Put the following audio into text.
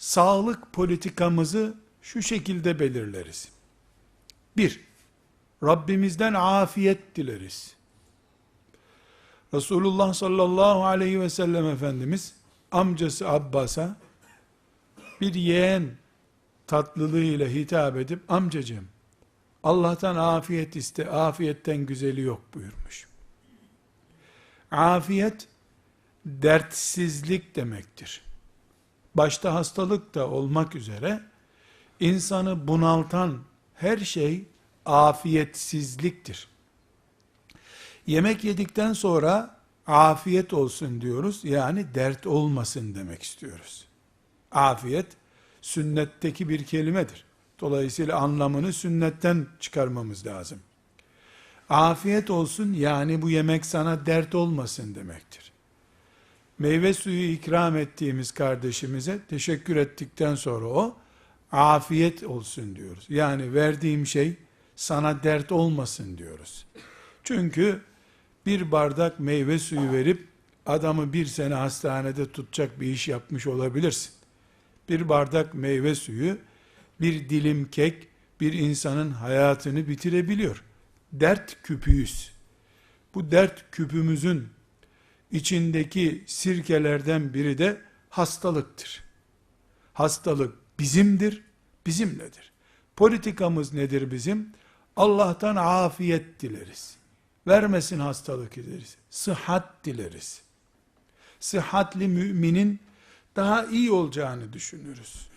sağlık politikamızı şu şekilde belirleriz. Bir, Rabbimizden afiyet dileriz. Resulullah sallallahu aleyhi ve sellem Efendimiz amcası Abbas'a bir yeğen tatlılığıyla hitap edip amcacığım Allah'tan afiyet iste, afiyetten güzeli yok buyurmuş. Afiyet dertsizlik demektir. Başta hastalık da olmak üzere insanı bunaltan her şey afiyetsizliktir. Yemek yedikten sonra afiyet olsun diyoruz. Yani dert olmasın demek istiyoruz. Afiyet sünnetteki bir kelimedir. Dolayısıyla anlamını sünnetten çıkarmamız lazım. Afiyet olsun yani bu yemek sana dert olmasın demektir. Meyve suyu ikram ettiğimiz kardeşimize teşekkür ettikten sonra o afiyet olsun diyoruz. Yani verdiğim şey sana dert olmasın diyoruz. Çünkü bir bardak meyve suyu verip adamı bir sene hastanede tutacak bir iş yapmış olabilirsin. Bir bardak meyve suyu, bir dilim kek, bir insanın hayatını bitirebiliyor. Dert küpüyüz. Bu dert küpümüzün içindeki sirkelerden biri de hastalıktır. Hastalık bizimdir, bizimledir. Politikamız nedir bizim? Allah'tan afiyet dileriz. Vermesin hastalık dileriz. Sıhhat dileriz. Sıhhatli müminin daha iyi olacağını düşünürüz.